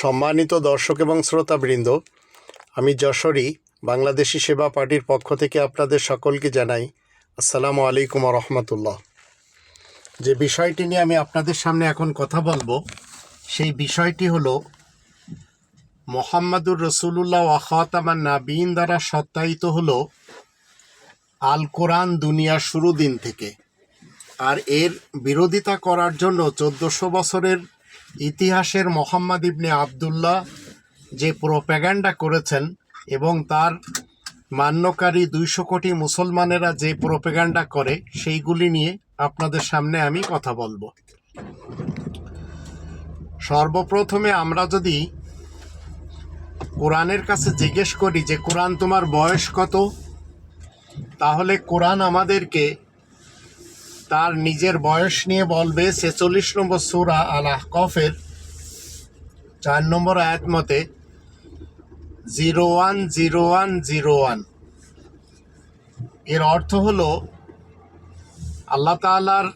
সম্মানিত দর্শক এবং শ্রোতাবৃন্দ, আমি যশোরী, বাংলাদেশি সেবা পার্টির পক্ষ থেকে আপনাদের সকলকে জানাই আসসালামু আলাইকুম রহমতুল্লাহ। যে বিষয়টি নিয়ে আমি আপনাদের সামনে এখন কথা বলব, সেই বিষয়টি হলো মোহাম্মদুর রসুল্লাহ ওয়াখাতামান নাবিন দ্বারা সত্যায়িত হলো আল কোরআন দুনিয়ার শুরু দিন থেকে। আর এর বিরোধিতা করার জন্য চোদ্দোশো বছরের ইতিহাসের মোহাম্মদ ইবনে আবদুল্লাহ যে প্রোপ্যাগান্ডা করেছেন এবং তার মান্যকারী দুইশো কোটি মুসলমানেরা যে প্রোপ্যাগান্ডা করে, সেইগুলি নিয়ে আপনাদের সামনে আমি কথা বলব। সর্বপ্রথমে আমরা যদি কোরআনের কাছে জিজ্ঞেস করি যে, কোরআন তোমার বয়স কত? তাহলে কোরআন আমাদেরকে তার নিজের বয়স নিয়ে বলবে ছেচল্লিশ নম্বর সুরা আল আহকফের চার নম্বর আয়াত মতে, zero one zero one zero ওয়ানের অর্থ হলো, আল্লাহ তাআলার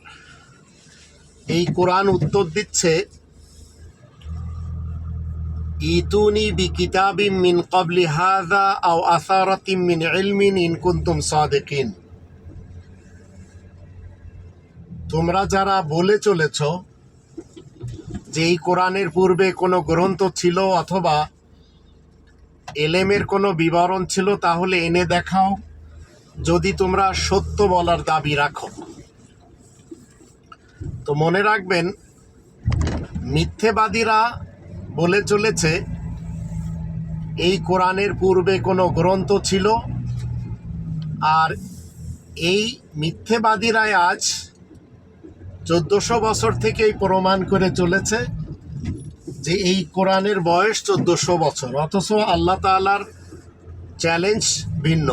এই কোরআন উত্তর দিচ্ছে, ইতুনি বি কিতাবিম মিন কবলি হাযা আও আসারাতিম মিন ইলমিন ইন কুনতুম সাদিকিন তোমরা যারা বলে চলেছ যে এই কোরআনের পূর্বে কোনো গ্রন্থ ছিল অথবা এলেমের কোনো বিবরণ ছিল, তাহলে এনে দেখাও যদি তোমরা সত্য বলার দাবি রাখো। তো মনে রাখবেন, মিথ্যেবাদীরা বলে চলেছে, এই কোরআনের পূর্বে কোনো গ্রন্থ ছিল, আর এই মিথ্যেবাদীরাই আজ চোদ্দশো বছর থেকেই প্রমাণ করে চলেছে যে এই কোরআনের বয়স চোদ্দশো বছর, অথচ আল্লাহ তাআলার চ্যালেঞ্জ ভিন্ন।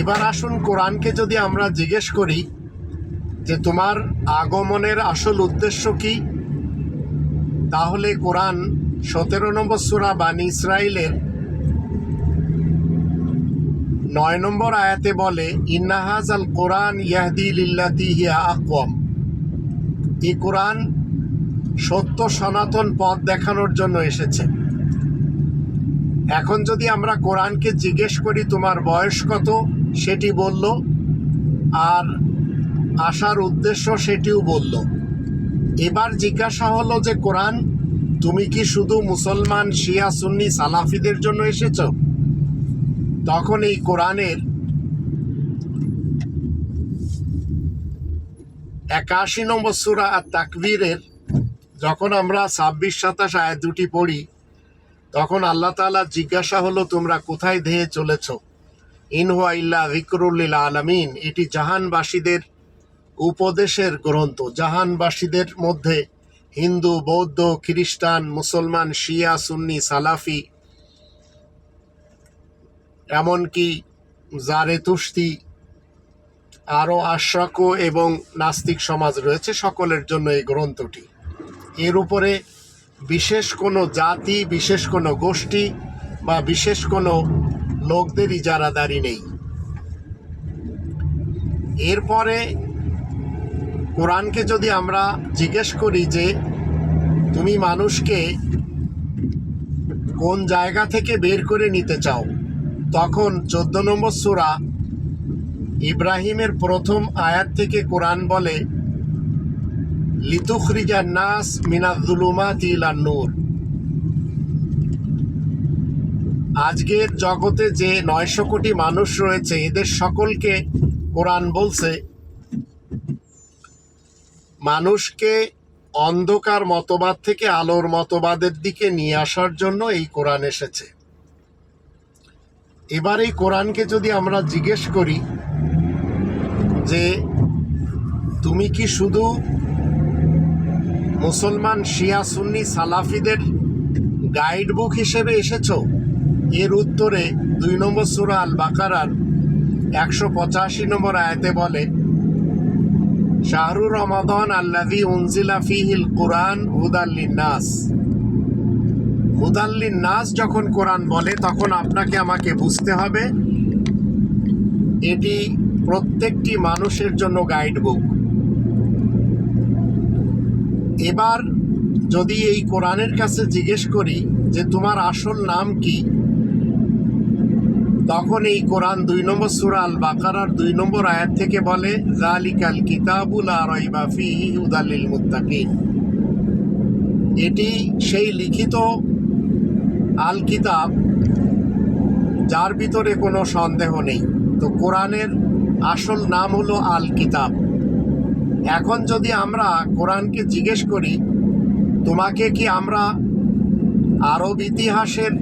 এবার আসুন কোরআনকে যদি আমরা জিজ্ঞেস করি যে তোমার আগমনের আসল উদ্দেশ্য কি, তাহলে কোরআন সতেরো নম্বর সুরা বানি ইসরায়েলের নয় নম্বর আয়াতে বলে ইন্নাহাজ আল কোরআন ইয়াহদি লিল্লাতি হিয়া আকওয়াম। এই কোরআন সত্য সনাতন পথ দেখানোর জন্য এসেছে। এখন যদি আমরা কোরআনকে জিজ্ঞেস করি, তোমার বয়স কত? সেটি বলল, আর আসার উদ্দেশ্য সেটিও বলল। এবার জিজ্ঞাসা হলো যে, কোরআন, তুমি কি শুধু মুসলমান, শিয়া, সুন্নি, সালাফিদের জন্য এসেছ? তখন এই কোরআনের একাশি নম্বর সুরা আর তাকবীরের যখন আমরা ছাব্বিশ, সাতাশ আয়াত দুটি পড়ি, তখন আল্লাহ তাআলা জিজ্ঞাসা হলো, তোমরা কোথায় ধেয়ে চলেছ? ইনহুয়া ইল্লা ভিকরুল্লিল আলামিন। এটি জাহানবাসীদের উপদেশের গ্রন্থ। জাহানবাসীদের মধ্যে হিন্দু, বৌদ্ধ, খ্রিস্টান, মুসলমান, শিয়া, সুন্নি, সালাফি এমনকি জারেতুস্তি আরও আশ্রাক এবং নাস্তিক সমাজ রয়েছে, সকলের জন্য এই গ্রন্থটি। এর উপরে বিশেষ কোনো জাতি, বিশেষ কোনো গোষ্ঠী বা বিশেষ কোনো লোকদের ইজারাদারি নেই। এরপরে কোরআনকে যদি আমরা জিজ্ঞেস করি যে, তুমি মানুষকে কোন জায়গা থেকে বের করে নিতে চাও? তখন চোদ্দ নম্বর সুরা ইব্রাহিমের প্রথম আয়াত থেকে কোরআন বলে, লিতুখরিজা নাস মিনাজুলুমা তিলা নূর। আজকের জগতে যে নয়শো কোটি মানুষ রয়েছে, এদের সকলকে কোরআন বলছে, মানুষকে অন্ধকার মতবাদ থেকে আলোর মতবাদের দিকে নিয়ে আসার জন্য এই কোরআন এসেছে। এবার এই কোরআনকে যদি আমরা জিজ্ঞেস করি যে তুমি কি শুধু মুসলমান শিয়া, সুন্নি, সালাফিদের গাইড বুক হিসেবে এসেছ? এর উত্তরে দুই নম্বর সুরা আল বাকারার একশো পঁচাশি নম্বর আয়াতে বলে, শাহরুর রমাদন আল্লাদি উনজিলা ফিহিল কোরআন হুদাল্লিন নাস হুদাল্লিন নাস যখন কোরআন বলে, তখন আপনাকে আমাকে বুঝতে হবে। এটি প্রত্যেকটি মানুষের জন্য গাইড বুক এবার যদি এই কোরআনের কাছে জিজ্ঞেস করি যে তোমার আসল নাম কি, তখন এই কোরআন দুই নম্বর সুরাল বাকারার দুই নম্বর আয়াত থেকে বলে জালিকাল কিতাবুল আরাইবা ফিহি হুদালিল মুত্তাকিন। এটি সেই লিখিত আল কিতাব যার ভিতরে কোনো সন্দেহ নেই। তো কোরআনের আসল নাম হলো আল কিতাব এখন যদি আমরা কোরআনকে জিজ্ঞেস করি, তোমাকে কি আমরা আরব ইতিহাসের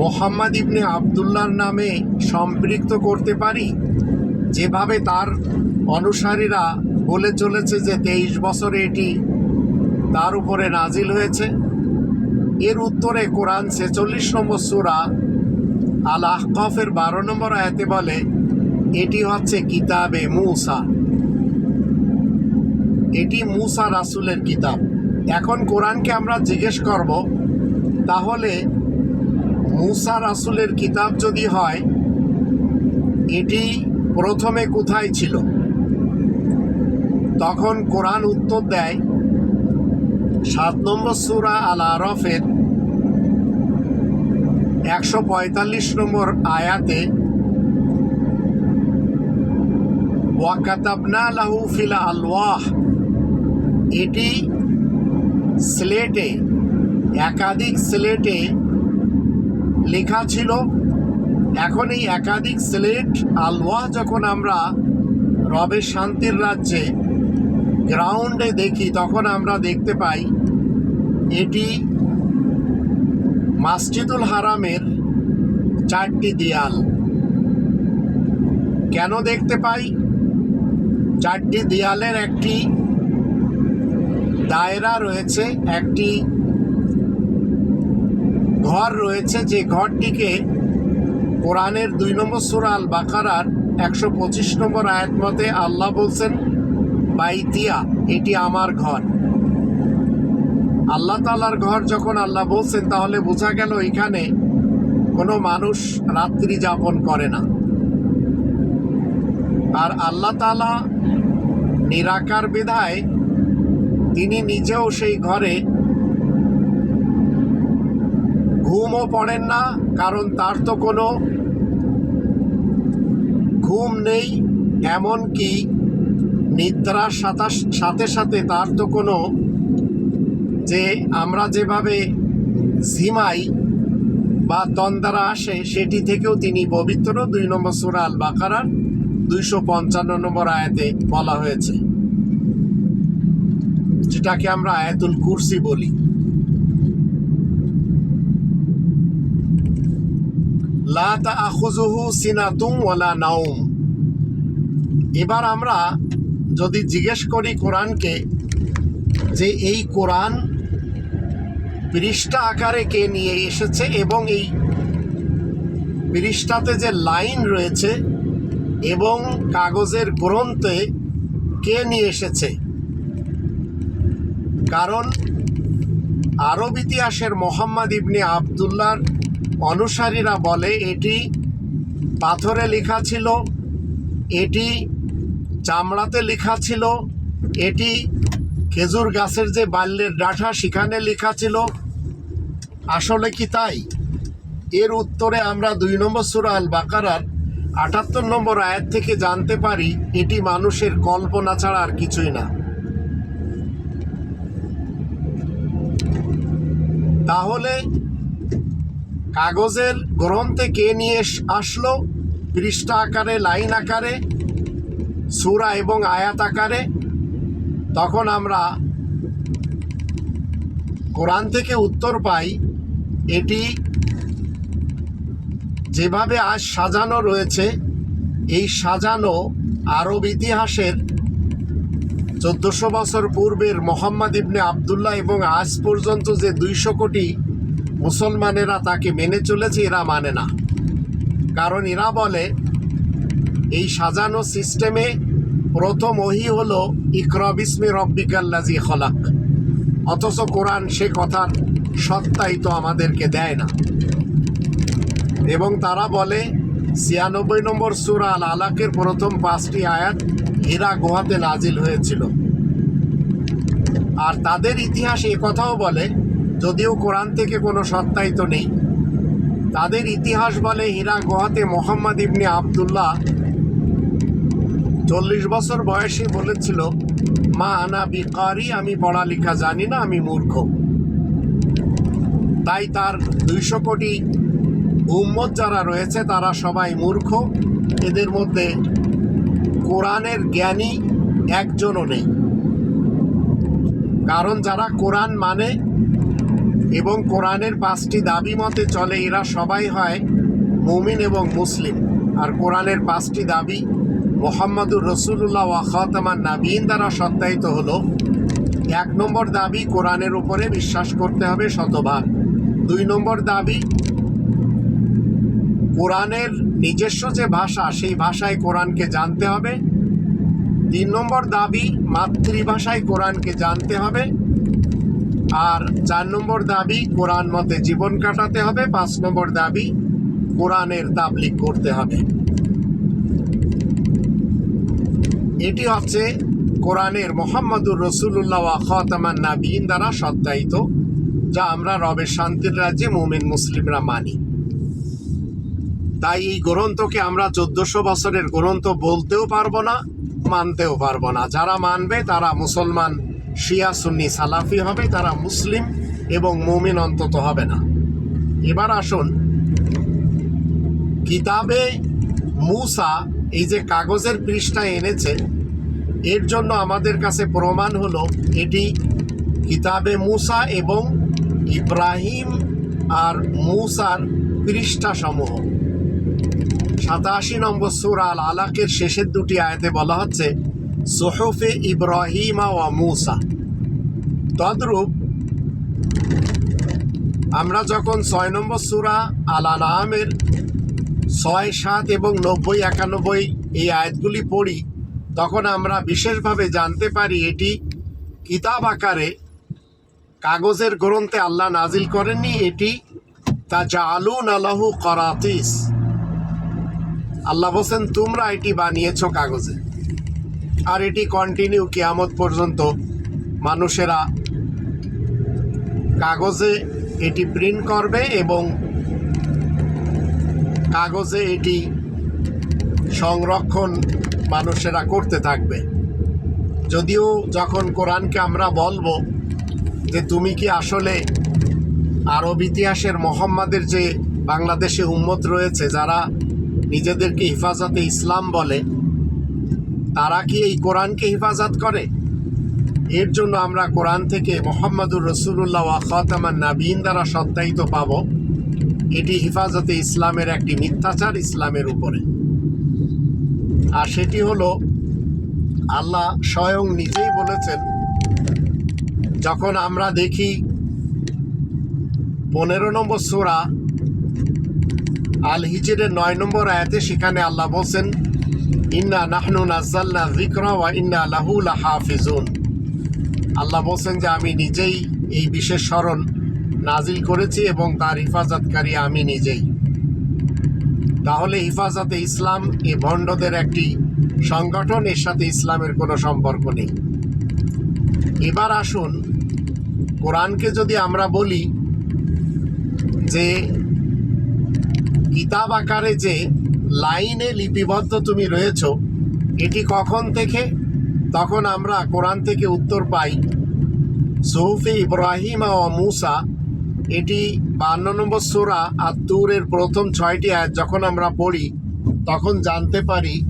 মোহাম্মদ ইবনে আবদুল্লার নামে সম্পৃক্ত করতে পারি? যেভাবে তার অনুসারীরা বলে চলেছে যে, তেইশ বছরে এটি তার উপরে নাজিল হয়েছে। এর উত্তরে কোরআন ছেচল্লিশ নম্বর সুরা আল আহকফের বারো নম্বর আয়াতে বলে, এটি হচ্ছে কিতাবে মুসা। এটি মুসা রাসুলের কিতাব। এখন কোরআনকে আমরা জিজ্ঞেস করব, তাহলে মুসা রাসুলের কিতাব যদি হয়, এটি প্রথমে কোথায় ছিল? তখন কোরআন উত্তর দেয় সাত নম্বর সুরা আল আরফের একশো পঁয়তাল্লিশ নম্বর আয়াতে, ওয়াকাতাবনা লাহু আলওয়াহ এটি স্লেটে, একাধিক স্লেটে লেখা ছিল। এখন এই একাধিক স্লেট আলওয়াহ যখন আমরা রবের শান্তির রাজ্যে গ্রাউন্ডে দেখি, তখন আমরা দেখতে পাই, এটি মাসজিদুল হারামের চারটি দেয়াল। কেন দেখতে পাই? চারটি দেয়ালের একটি দায়রা রয়েছে, একটি ঘর রয়েছে, যে ঘরটিকে কোরআনের দুই নম্বর সুরাল বাকারার একশো পঁচিশ নম্বর আয়াত মতে আল্লাহ বলছেন বাইতিয়া এটি আমার ঘর। আল্লাহ তালার ঘর যখন আল্লাহ বলছেন, তাহলে বোঝা গেল এখানে কোনো মানুষ রাত্রি যাপন করে না। আর আল্লাহ তালা নিরাকার বিধায় তিনি নিজেও সেই ঘরে ঘুমও পড়েন না, কারণ তার তো কোনো ঘুম নেই, এমনকি নিদ্রার সাথে সাথে সাথে তার তো কোনো যে আমরা যেভাবে ঝিমাই বা তন্দারা আসে, সেটি থেকেও তিনি পবিত্র দুই নম্বর সুরা আল বাকারার দুইশো পঞ্চান্ন নম্বর আয়াতে বলা হয়েছে। যেটাকে আমরা আয়াতুল কুরসি বলি। লা তাআখুযুহু সিনাতুম ওয়ালা নাউম এবার আমরা যদি জিজ্ঞেস করি কোরআনকে যে এই কোরআন পৃষ্ঠা আকারে কে নিয়ে এসেছে এবং এই পৃষ্ঠাতে যে লাইন রয়েছে এবং কাগজের গ্রন্থে কে নিয়ে এসেছে? কারণ আরব ইতিহাসের মোহাম্মদ ইবনে আবদুল্লার অনুসারীরা বলে, এটি পাথরে লেখা ছিল, এটি চামড়াতে লেখা ছিল, এটি খেজুর গাছের যে বাল্যের ডাঁঠা সেখানে লেখা ছিল, আসলে কি তাই? এর উত্তরে আমরা দুই নম্বর সুরা আল বাকারার আটাত্তর নম্বর আয়াত থেকে জানতে পারি, এটি মানুষের কল্পনা ছাড়া আর কিছুই না। তাহলে কাগজের গ্রন্থে কে নিয়ে আসলো? পৃষ্ঠা আকারে, লাইন আকারে সুরা এবং আয়াত আকারে তখন আমরা কোরআন থেকে উত্তর পাই, এটি যেভাবে আজ সাজানো রয়েছে, এই সাজানো আরব ইতিহাসের চোদ্দশো বছর পূর্বের মোহাম্মদ ইবনে আবদুল্লাহ এবং আজ পর্যন্ত যে দুইশো কোটি মুসলমানেরা তাকে মেনে চলেছে, এরা মানে না। কারণ এরা বলে এই সাজানো সিস্টেমে প্রথম ওহি হলো ইকরবিসমি রব্বিকাল্লাজি খলাক। অথচ কোরআন সে কথার সত্তাই তো আমাদেরকে দেয় না। এবং তারা বলে, ছিয়ানব্বই নম্বর সুরা আল আলাকের প্রথম পাঁচটি আয়াত হীরা গুহাতে নাজিল হয়েছিল। আর তাদের ইতিহাস এ কথাও বলে, যদিও কোরআন থেকে কোনো সত্যায়িত নেই। তাদের ইতিহাস বলে, হীরা গুহাতে মোহাম্মদ ইবনে আবদুল্লাহ চল্লিশ বছর বয়সে বলেছিল, মা আনা বিকারি আমি পড়ালেখা জানি না, আমি মূর্খ। তাই তার দুইশো কোটি উম্মত যারা রয়েছে, তারা সবাই মূর্খ। এদের মধ্যে কোরআনের জ্ঞানী একজনও নেই। কারণ যারা কোরআন মানে এবং কোরআনের পাঁচটি দাবি মতে চলে, এরা সবাই হয় মুমিন এবং মুসলিম। আর কোরআনের পাঁচটি দাবি মোহাম্মদুর রসুল্লাহ ওয়া খাতামান নাবিন দ্বারা সত্যায়িত হলো, এক নম্বর দাবি কোরআনের উপরে বিশ্বাস করতে হবে শতভাগ। দুই নম্বর দাবি, কোরআনের নিজস্ব যে ভাষা, সেই ভাষায় কোরআনকে জানতে হবে। তিন নম্বর দাবি, মাতৃভাষায় কোরআনকে জানতে হবে। আর চার নম্বর দাবি, কোরআন মতে জীবন কাটাতে হবে। পাঁচ নম্বর দাবি, কোরআনের তাবলিক করতে হবে। এটি হচ্ছে কোরআনের মোহাম্মদুর রসুল্লাহ খাতামান নাবিন দ্বারা সত্যায়িত, যা আমরা রবের শান্তির রাজ্যে মুমিন মুসলিমরা মানি। তাই এই গ্রন্থকে আমরা চোদ্দশো বছরের গ্রন্থ বলতেও পারব না, মানতেও পারব না। যারা মানবে, তারা মুসলমান, শিয়া, সুন্নি, সালাফি হবে, তারা মুসলিম এবং মুমিন অন্তত হবে না। এবার আসুন, কিতাবে মুসা এই যে কাগজের পৃষ্ঠা এনেছে, এর জন্য আমাদের কাছে প্রমাণ হলো এটি কিতাবে মুসা এবং ইব্রাহিম আর মুসার পৃষ্ঠা সমূহ সাতাশি নম্বর সুর আল আলাকের শেষের দুটি আয়াতে বলা হচ্ছে, সোহফে ইব্রাহিমা ওয়া মুসা। তদ্রূপ আমরা যখন ছয় নম্বর সুরা আল আনামের ছয় সাত এবং নব্বই একানব্বই এই আয়াতগুলি পড়ি, তখন আমরা বিশেষভাবে জানতে পারি এটি কিতাব আকারে কাগজের গ্রন্থে আল্লাহ নাজিল করেননি, এটি তা জালুন আলাহু করাতিস। আল্লাহ বলছেন, তোমরা এটি বানিয়েছ কাগজে। আর এটি কন্টিনিউ কিয়ামত পর্যন্ত মানুষেরা কাগজে এটি প্রিন্ট করবে এবং কাগজে এটি সংরক্ষণ মানুষেরা করতে থাকবে। যদিও যখন কোরআনকে আমরা বলব যে তুমি কি আসলে আরব ইতিহাসের মোহাম্মদের যে বাংলাদেশে উম্মত রয়েছে, যারা নিজেদেরকে হেফাজতে ইসলাম বলে, তারা কি এই কোরআনকে হেফাজত করে? এর জন্য আমরা কোরআন থেকে মোহাম্মদুর রসুল্লাহ খাতামান নাবিন দ্বারা সত্যায়িত পাব। এটি হেফাজতে ইসলামের একটি মিথ্যাচার ইসলামের উপরে। আর সেটি হলো, আল্লাহ স্বয়ং নিজেই বলেছেন, যখন আমরা দেখি পনেরো নম্বর সোরা আল হিজরের নয় নম্বর আয়াতে সেখানে আল্লাহ বলছেন, ইন্না নাহনু নাজ্জালনা যিকরা ওয়া ইন্না লাহু লাহাফিজুন। আল্লাহ বলছেন যে, আমি নিজেই এই বিশেষ স্মরণ নাজিল করেছি এবং তার হিফাজতকারী আমি নিজেই। তাহলে হিফাজতে ইসলাম এ ভণ্ডদের একটি সংগঠন, এর সাথে ইসলামের কোনো সম্পর্ক নেই। এবার আসুন, কোরআনকে যদি আমরা বলি যে, কিতাব আকারে যে লাইনে লিপিবদ্ধ তুমি রয়েছ, এটি কখন থেকে? তখন আমরা কোরআন থেকে উত্তর পাই, সৌফি ইব্রাহিম ও মুসা এটি বান্ন নম্বর সোরা আর তুরের প্রথম ছয়টি আয়াত যখন আমরা পড়ি, তখন জানতে পারি,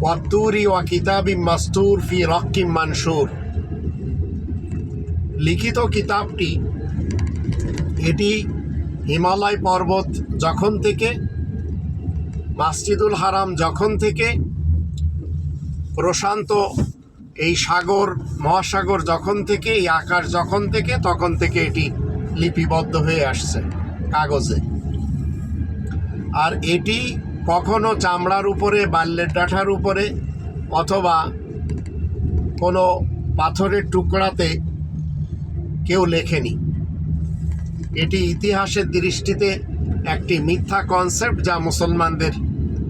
ওয়াত্তুরি ওয়া কিতাবি মাস্তুর ফি রক্কিম মানসুর। লিখিত কিতাবটি, এটি হিমালয় পর্বত যখন থেকে, মাসজিদুল হারাম যখন থেকে প্রশান্ত এই সাগর, মহাসাগর যখন থেকে, এই আকাশ যখন থেকে, তখন থেকে এটি লিপিবদ্ধ হয়ে আসছে কাগজে। আর এটি কখনো চামড়ার উপরে বাল্যের ডাঁঠার উপরে অথবা কোনো পাথরের টুকরাতে কেউ লেখেনি। এটি ইতিহাসের দৃষ্টিতে একটি মিথ্যা কনসেপ্ট যা মুসলমানদের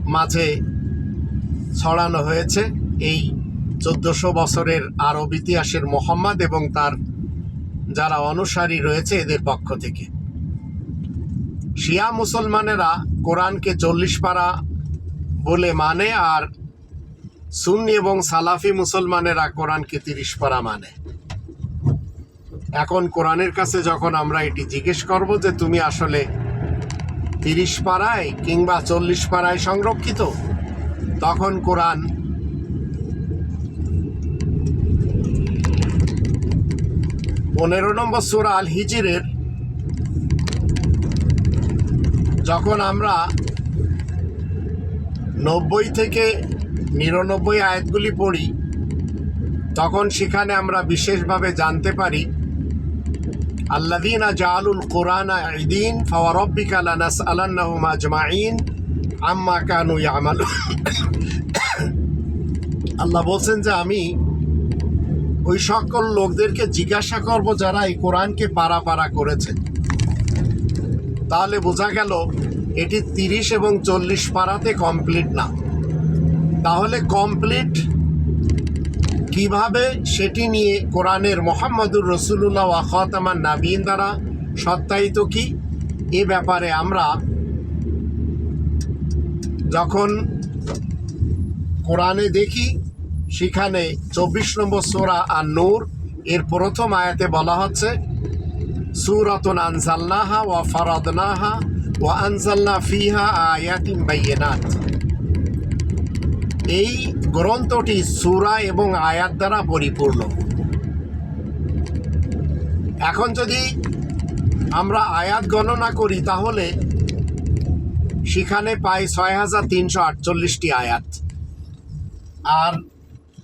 মাঝে ছড়ানো হয়েছে। এই চোদ্দশো বছরের আরব ইতিহাসের মোহাম্মদ এবং তার যারা অনুসারী রয়েছে এদের পক্ষ থেকে। শিয়া মুসলমানেরা কোরআনকে চল্লিশ পারা বলে মানে আর সুন্নি এবং সালাফি মুসলমানেরা কোরআনকে তিরিশ পারা মানে। এখন কোরআনের কাছে যখন আমরা এটি জিজ্ঞেস করব যে তুমি আসলে তিরিশ পাড়ায় কিংবা চল্লিশ পাড়ায় সংরক্ষিত, তখন কোরআন পনেরো নম্বর সুরা আল হিজিরের, যখন আমরা নব্বই থেকে নিরানব্বই আয়াতগুলি পড়ি, তখন সেখানে আমরা বিশেষভাবে জানতে পারি আল্লাদিনা জালুল কোরআন ঈদিন ফাওয়ারব্বিকা লানাসআলান্নাহুম আজমাইন আম্মা কানু ইয়ামালু আল্লাহ বলছেন যে আমি ওই সকল লোকদেরকে জিজ্ঞাসা করব যারা এই কোরআনকে পারা পারা করেছে। তাহলে বোঝা গেল, এটি তিরিশ এবং চল্লিশ পারাতে কমপ্লিট না। তাহলে কমপ্লিট কীভাবে সেটি নিয়ে কোরআনের মোহাম্মদুর রসুল্লাহ ওয়াখাতামান নাবিন দ্বারা সত্যায়িত কি? এ ব্যাপারে আমরা যখন কোরআনে দেখি সেখানে চব্বিশ নম্বর সোরা আর নূর এর প্রথম আয়াতে বলা হচ্ছে, সুরাতুন আনজালনাহা ওয়া ফারাদনাহা ওয়া আনজালনা ফিহা আয়াতিন বাইয়িনাত। এই গ্রন্থটি সুরা এবং আয়াত দ্বারা পরিপূর্ণ। এখন যদি আমরা আয়াত গণনা করি, তাহলে সেখানে পাই ছয় হাজার তিনশো আটচল্লিশটি আয়াত। আর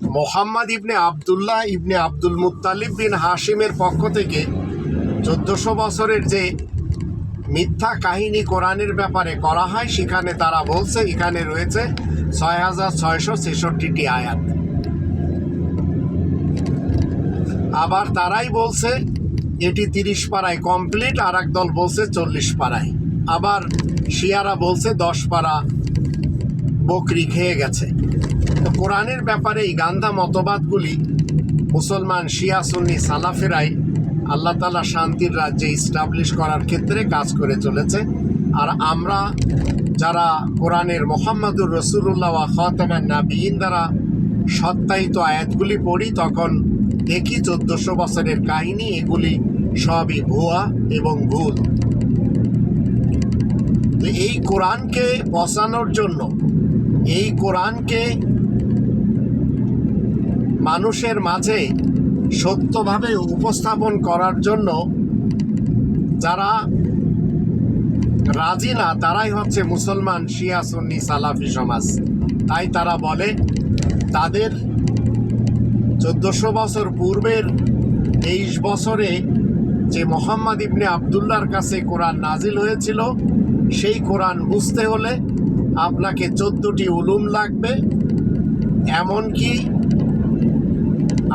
মোহাম্মদ ইবনে আবদুল্লাহ ইবনে আব্দুল মুত্তালিব বিন হাশিমের পক্ষ থেকে চোদ্দশো বছরের যে মিথ্যা কাহিনী কোরআনের ব্যাপারে করা হয়, সেখানে তারা বলছে, এখানে রয়েছে ছয় হাজার ছয়শো ছেষট্টিটি আয়াত। আবার তারাই বলছে, এটি তিরিশ পাড়ায় কমপ্লিট আর দল বলছে চল্লিশ পাড়ায়। আবার শিয়ারা বলছে দশ পাড়া বকরি খেয়ে গেছে। তো কোরআনের ব্যাপারে এই গান্ধা মতবাদগুলি মুসলমান, শিয়া, সুন্নি, সালাফেরাই আল্লাহ তালা শান্তির রাজ্যে ইস্টাবলিশ করার ক্ষেত্রে কাজ করে চলেছে। আর আমরা যারা কোরআনের মোহাম্মদুর রসুল্লাহ খতমান নাবিন দ্বারা সত্যায়িত আয়াতগুলি পড়ি, তখন দেখি চোদ্দশো বছরের কাহিনী, এগুলি সবই ভুয়া এবং ভুল। তো এই কোরআনকে বসানোর জন্য, এই কোরআনকে মানুষের মাঝে সত্যভাবে উপস্থাপন করার জন্য যারা রাজি না, তারাই হচ্ছে মুসলমান, শিয়া, সুন্নি, সালাফি সমাজ। তাই তারা বলে, তাদের চোদ্দশো বছর পূর্বের তেইশ বছরে যে মোহাম্মদ ইবনে আবদুল্লার কাছে কোরআন নাজিল হয়েছিল, সেই কোরআন বুঝতে হলে আপনাকে চোদ্দটি উলুম লাগবে। এমনকি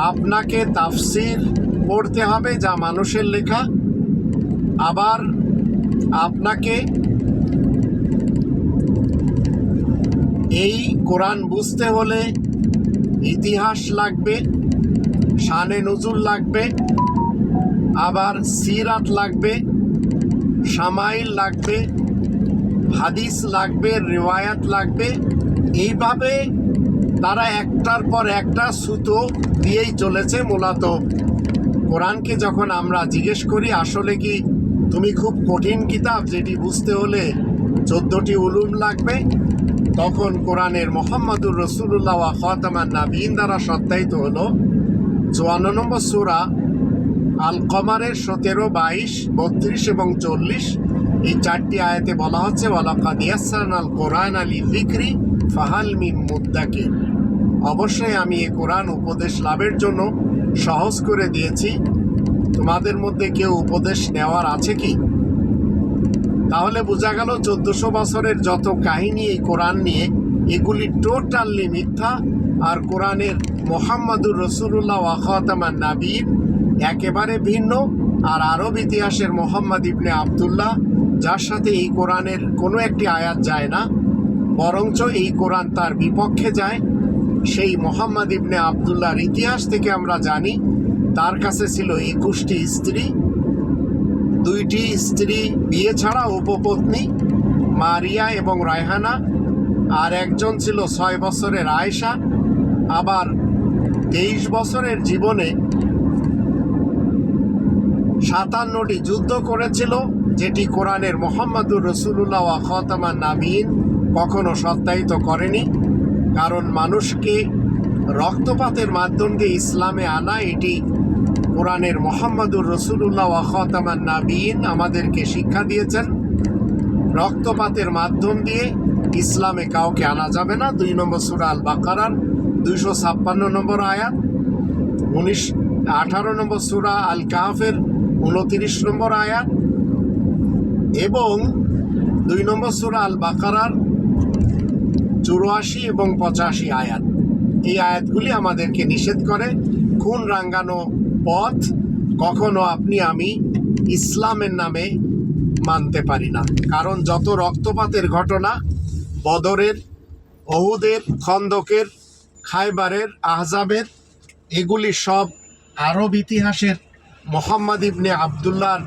আপনাকে তাফসির পড়তে হবে যা মানুষের লেখা। আবার আপনাকে এই কোরআন বুঝতে হলে ইতিহাস লাগবে, শানে নজুল লাগবে, আবার সিরাত লাগবে সামাইল লাগবে, হাদিস লাগবে, রেওয়ায়াত লাগবে। এইভাবে তারা একটার পর একটা সুতো দিয়েই চলেছে মূলত। কোরআনকে যখন আমরা জিজ্ঞেস করি, আসলে কি তুমি খুব কঠিন কিতাব যেটি বুঝতে হলে চোদ্দটি উলুম লাগবে? তখন কোরআনের মোহাম্মদুর রসুল্লাহ খতামান নাবিন দ্বারা সত্যায়িত হলো, চুয়ান্ন নম্বর সুরা আল কমারের সতেরো, বাইশ, বত্রিশ এবং চল্লিশ। এই চারটি আয়াতে বলা হচ্ছে, ওয়ালাকাদ ইয়াসসারনা আল কোরআন আলী বিক্রি ফাহাল মিন মুদ্দাকির অবশ্যই আমি এ কোরআন উপদেশ লাভের জন্য সহজ করে দিয়েছি। তোমাদের মধ্যে কেউ উপদেশ নেওয়ার আছে কি? তাহলে বোঝা গেল চোদ্দশো বছরের যত কাহিনী এই কোরআন নিয়ে, এগুলি টোটালি মিথ্যা আর কোরআনের মোহাম্মদুর রসুল্লাহ ওয়াখাতামান নাবির একেবারে ভিন্ন আর আরব ইতিহাসের মোহাম্মদ ইবনে আবদুল্লাহ, যার সাথে এই কোরআনের কোনো একটি আয়াত যায় না, বরঞ্চ এই কোরআন তার বিপক্ষে যায়। সেই মোহাম্মদ ইবনে আবদুল্লাহর ইতিহাস থেকে আমরা জানি, তার কাছে ছিল একুশটি স্ত্রী। দুইটি স্ত্রী, বিয়ে ছাড়া উপপত্নী, মারিয়া এবং রায়হানা। আর একজন ছিল ছয় বছরের আয়েশা। আবার তেইশ বছরের জীবনে সাতান্নটি যুদ্ধ করেছিল, যেটি কোরআনের মোহাম্মদুর রসুল্লাহ খতামান নাবিন কখনো সত্যায়িত করেনি। কারণ মানুষকে রক্তপাতের মাধ্যম দিয়ে ইসলামে আনা, এটি কোরআনের মোহাম্মদুর রসুল্লাহ খতামান নাবিন আমাদেরকে শিক্ষা দিয়েছেন। রক্তপাতের মাধ্যম দিয়ে ইসলামে কাউকে আনা যাবে না। দুই নম্বর সুরা আল বাকারার দুইশো ছাপ্পান্ন নম্বর আয়াত, উনিশ, আঠারো নম্বর সুরা আল কাহাফের উনতিরিশ নম্বর আয়াত এবং দুই নম্বর সুরা আল বাকারার চুরাশি এবং পঁচাশি আয়াত। এই আয়াতগুলি আমাদেরকে নিষেধ করে, খুন রাঙ্গানো পথ কখনো আপনি আমি ইসলামের নামে মানতে পারি না। কারণ যত রক্তপাতের ঘটনা, বদরের অহুদের খন্দকের খাইবারের আহজাবের, এগুলি সব আরব ইতিহাসের মোহাম্মদ ইবনে আবদুল্লাহর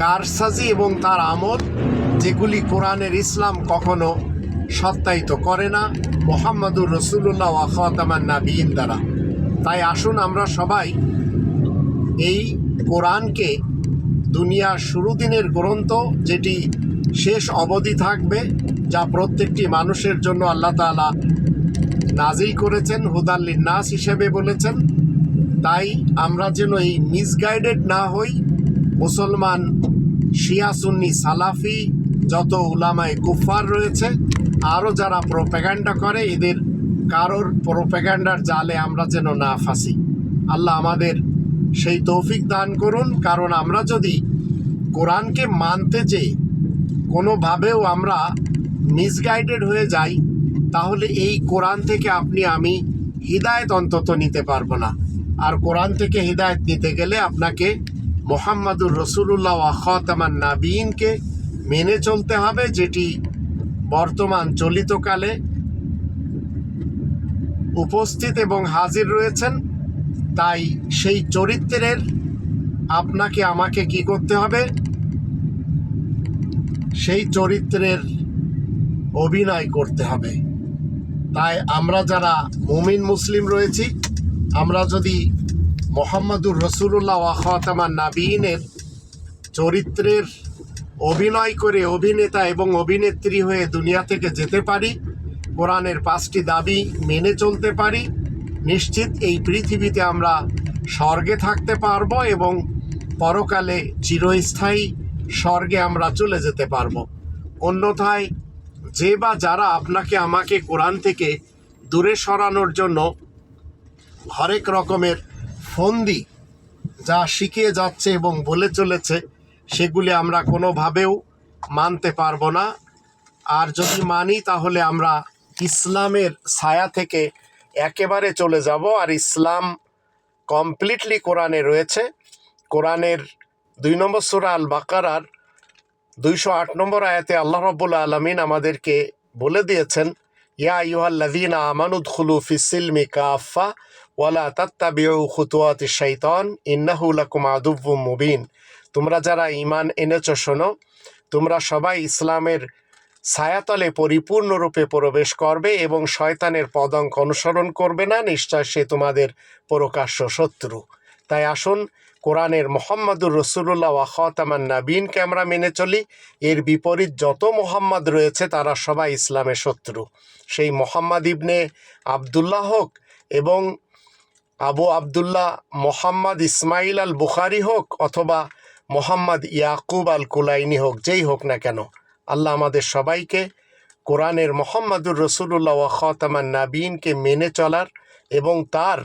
কারসাজি এবং তার আমল, যেগুলি কোরআনের ইসলাম কখনো সত্যায়িত করে না মোহাম্মদুর রসুল্লাহ ওয়াখাতামান নাবিন দ্বারা। তাই আসুন আমরা সবাই এই কোরআনকে দুনিয়ার শুরু দিনের গ্রন্থ যেটি শেষ অবধি থাকবে, যা প্রত্যেকটি মানুষের জন্য আল্লাহ তাআলা নাজিল করেছেন হুদাল্লিন নাস হিসেবে বলেছেন। তাই আমরা যেন এই মিসগাইডেড না হই, মুসলমান শিয়া সুন্নি সালাফি, যত উলামায় কুফার রয়েছে আরও যারা প্রোপ্যাগান্ডা করে, এদের কারোর প্রোপ্যাগান্ডার জালে আমরা যেন না ফাঁসি। আল্লাহ আমাদের সেই তৌফিক দান করুন, কারণ আমরা যদি কোরআনকে মানতে চেয়ে কোনোভাবেও আমরা মিসগাইডেড হয়ে যাই, তাহলে এই কোরআন থেকে আপনি, আমি হৃদায়ত অন্তত নিতে পারব না। আর কোরআন থেকে হৃদায়ত নিতে গেলে আপনাকে মোহাম্মদুর রসুল্লাহ আখতামান নাবিনকে মেনে চলতে হবে, যেটি বর্তমান চলিতকালে উপস্থিত এবং হাজির রয়েছেন। তাই সেই চরিত্রের আপনাকে, আমাকে কি করতে হবে? সেই চরিত্রের অভিনয় করতে হবে। তাই আমরা যারা মুমিন মুসলিম রয়েছি, আমরা যদি মোহাম্মদুর রসুল্লাহ ওয়াহতামান নাবিনের চরিত্রের অভিনয় করে অভিনেতা এবং অভিনেত্রী হয়ে দুনিয়া থেকে যেতে পারি, কোরআনের পাঁচটি দাবি মেনে চলতে পারি, নিশ্চিত এই পৃথিবীতে আমরা স্বর্গে থাকতে পারব এবং পরকালে চিরস্থায়ী স্বর্গে আমরা চলে যেতে পারব। অন্যথায় যে বা যারা আপনাকে আমাকে কোরআন থেকে দূরে সরানোর জন্য হরেক রকমের ফন্দি যা শিখিয়ে যাচ্ছে এবং বলে চলেছে সেগুলি আমরা কোনোভাবেও মানতে পারব না। আর যদি মানি, তাহলে আমরা ইসলামের ছায়া থেকে একেবারে চলে যাব। আর ইসলাম কমপ্লিটলি কোরআনে রয়েছে। কোরআনের দুই নম্বর সুরা আল বাকারার দুইশো আট নম্বর আয়াতে আল্লাহ রব্বুল আলমিন আমাদেরকে বলে দিয়েছেন, ইয়া ইউহাল্লাদিন আমানুদ খুলু ফিসিলমি কাফা ওয়ালা তাত্তাবিউ খুতুয়াতি শাইতান, ইন্নাহু লাকুম আদুব্বু মুবিন। তোমরা যারা ইমান এনেছ, শোনো, তোমরা সবাই ইসলামের ছায়াতলে পরিপূর্ণরূপে প্রবেশ করবে এবং শয়তানের পদঙ্ক অনুসরণ করবে না, নিশ্চয় সে তোমাদের প্রকাশ্য শত্রু। তাই আসুন, কোরআনের মোহাম্মদুর রসুল্লাহ ওয়াহতামান নাবিনকে আমরা মেনে চলি। এর বিপরীত যত মোহাম্মদ রয়েছে, তারা সবাই ইসলামের শত্রু। সেই মোহাম্মদ ইবনে আবদুল্লাহ হোক এবং আবু আবদুল্লাহ মোহাম্মদ ইসমাইল আল বুখারি হোক অথবা মোহাম্মদ ইয়াকুব আল কুলাইনি হোক, যেই হোক না কেন, আল্লাহ আমাদের সবাইকে কোরআনের মোহাম্মদুর রসুল্লাহ ওয়াহতামান নাবিনকে মেনে চলার এবং তার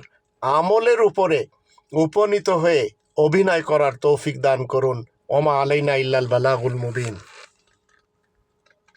আমলের উপরে উপনীত হয়ে অভিনয় করার তৌফিক দান করুন। ওমা আলাইনা ইল্লাল বালাগুল মুবিন।